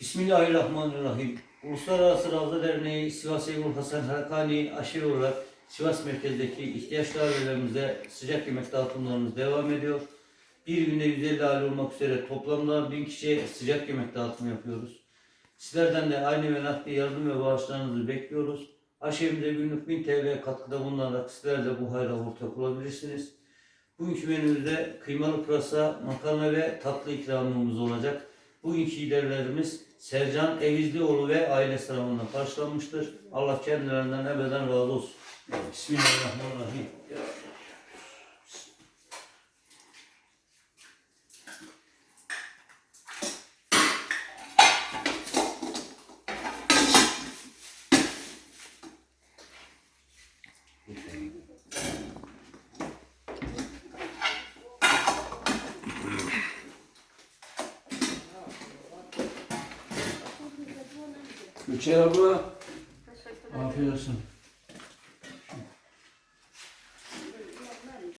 Bismillahirrahmanirrahim. Uluslararası Ravza Derneği Sivas Eymur Hasan Harakani aşırı olarak Sivas merkezdeki ihtiyaçlı ailelerimize sıcak yemek dağıtımlarımız devam ediyor. Bir günde 150 aile olmak üzere toplamda 1000 kişiye sıcak yemek dağıtımı yapıyoruz. Sizlerden de aynı ve nakdi yardım ve bağışlarınızı bekliyoruz. Aşevimize günlük 1000 TL katkıda bulunarak sizler de bu hayra ortak olabilirsiniz. Bugünkü menümüzde kıymalı pırasa, makarna ve tatlı ikramımız olacak. Bugünkü liderlerimiz Sercan Evizlioğlu ve aile tarafından karşılanmıştır. Allah kendilerinden ebeden razı olsun. Bismillahirrahmanirrahim. Gülçer abla. Afiyet olsun.